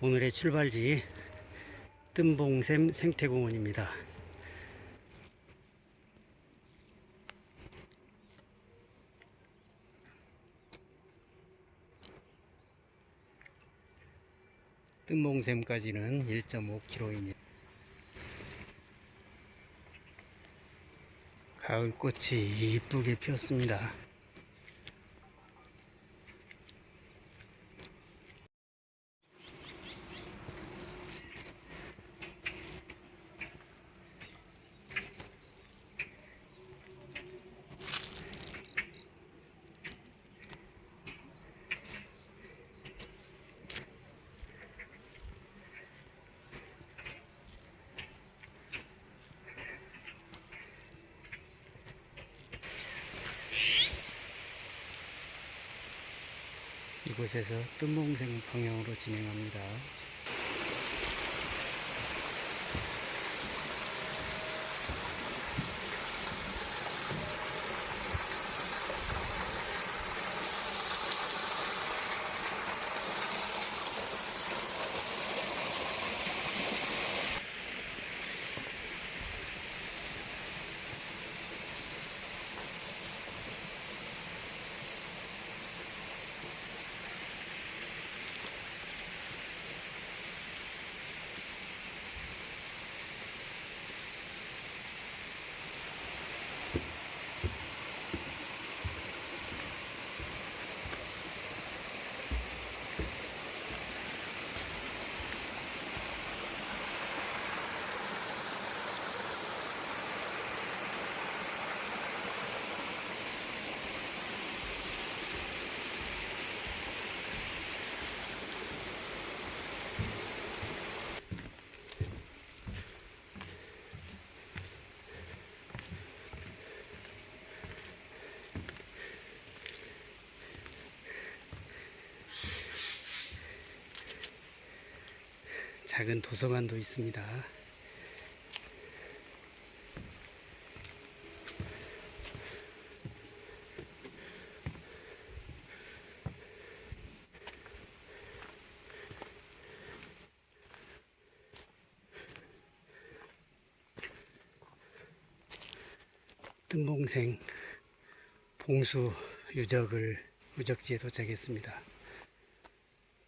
오늘의 출발지 뜸봉샘 생태공원입니다. 뜸봉샘까지는 1.5km입니다. 가을꽃이 이쁘게 피었습니다. 이곳에서 뜸봉생 방향으로 진행합니다. 작은 도서관도 있습니다. 뜸봉생 봉수 유적을 유적지에 도착했습니다.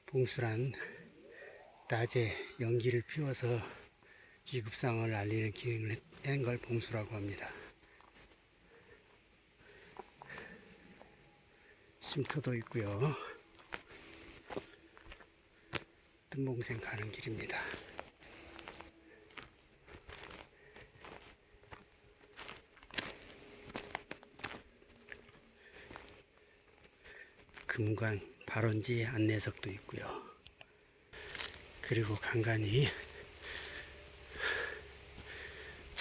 봉수란 낮에 연기를 피워서 위급상을 알리는 기능을 한 걸 봉수라고 합니다. 쉼터도 있고요. 뜸봉생 가는 길입니다. 금강 발원지 안내석도 있고요. 그리고 간간히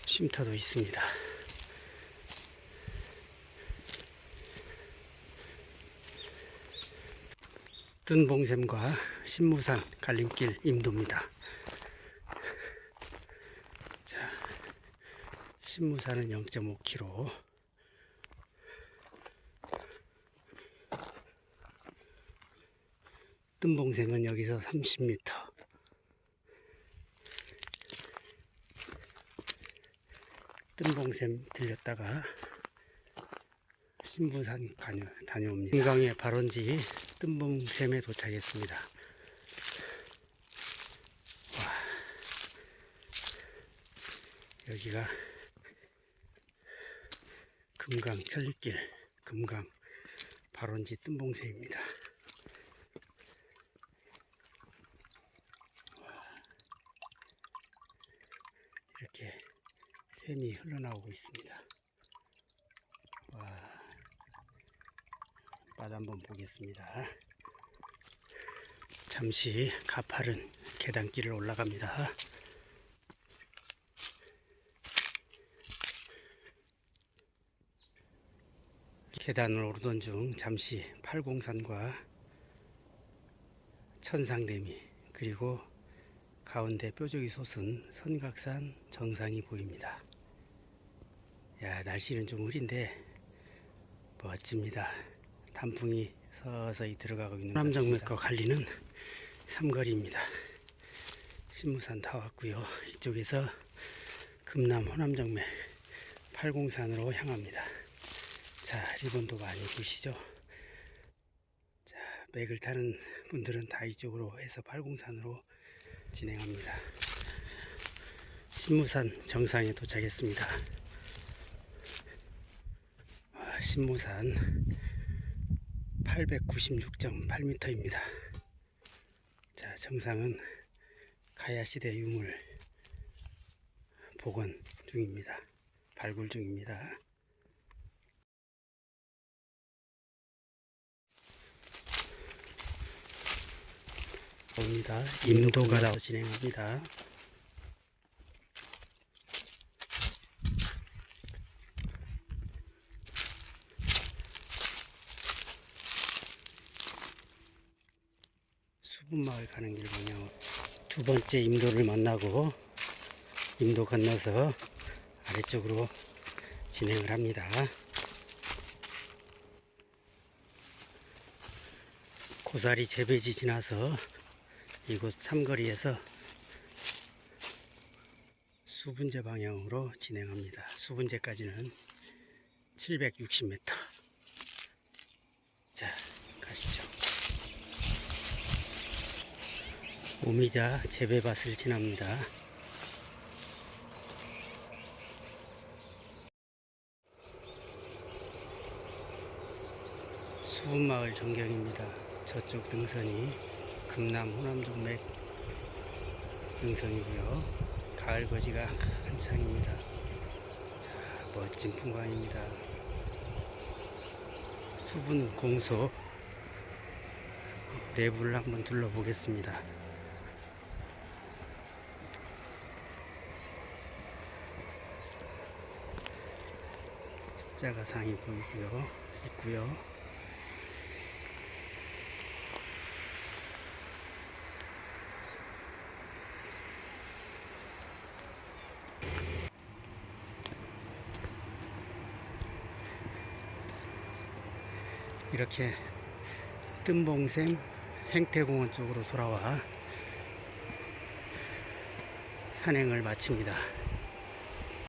쉼터도 있습니다. 뜬봉샘과 신무산 갈림길 임도입니다. 자, 신무산은 0.5km, 뜬봉샘은 여기서 30m. 뜬봉샘 들렸다가 신부산 다녀, 다녀옵니다. 금강의 발원지 뜬봉샘에 도착했습니다. 와, 여기가 금강 천리길 금강 발원지 뜬봉샘입니다. 이렇게 샘이 흘러나오고 있습니다. 와, 바다 한번 보겠습니다. 잠시 가파른 계단길을 올라갑니다. 계단을 오르던 중 잠시 팔공산과 천상대미 그리고 가운데 뾰족이 솟은 선각산 정상이 보입니다. 야 날씨는 좀 흐린데 멋집니다. 단풍이 서서히 들어가고 있는 남정맥과 갈리는 삼거리입니다. 신무산 다 왔고요. 이쪽에서 금남 호남정맥 803으로 향합니다. 자, 리본도 많이 보시죠? 자, 맥을 타는 분들은 다 이쪽으로 해서 803으로 진행합니다. 신무산 정상에 도착했습니다. 아, 신무산 896.8m입니다. 자, 정상은 가야시대 유물 복원 중입니다. 발굴 중입니다. 옵니다. 임도가다 진행합니다. 마을 가는 길 방향 두 번째 임도를 만나고 임도 건너서 아래쪽으로 진행을 합니다. 고사리 재배지 지나서 이곳 삼거리에서 수분제 방향으로 진행합니다. 수분제까지는 760m. 자, 가시죠. 오미자 재배밭을 지납니다. 수분마을 전경입니다. 저쪽 능선이 금남 호남동맥 능선이고요. 가을 거지가 한창입니다. 자, 멋진 풍광입니다. 수분 공소 내부를 한번 둘러보겠습니다. 자가 상이 보이고요. 있고요. 이렇게 뜸봉샘 생태공원 쪽으로 돌아와 산행을 마칩니다.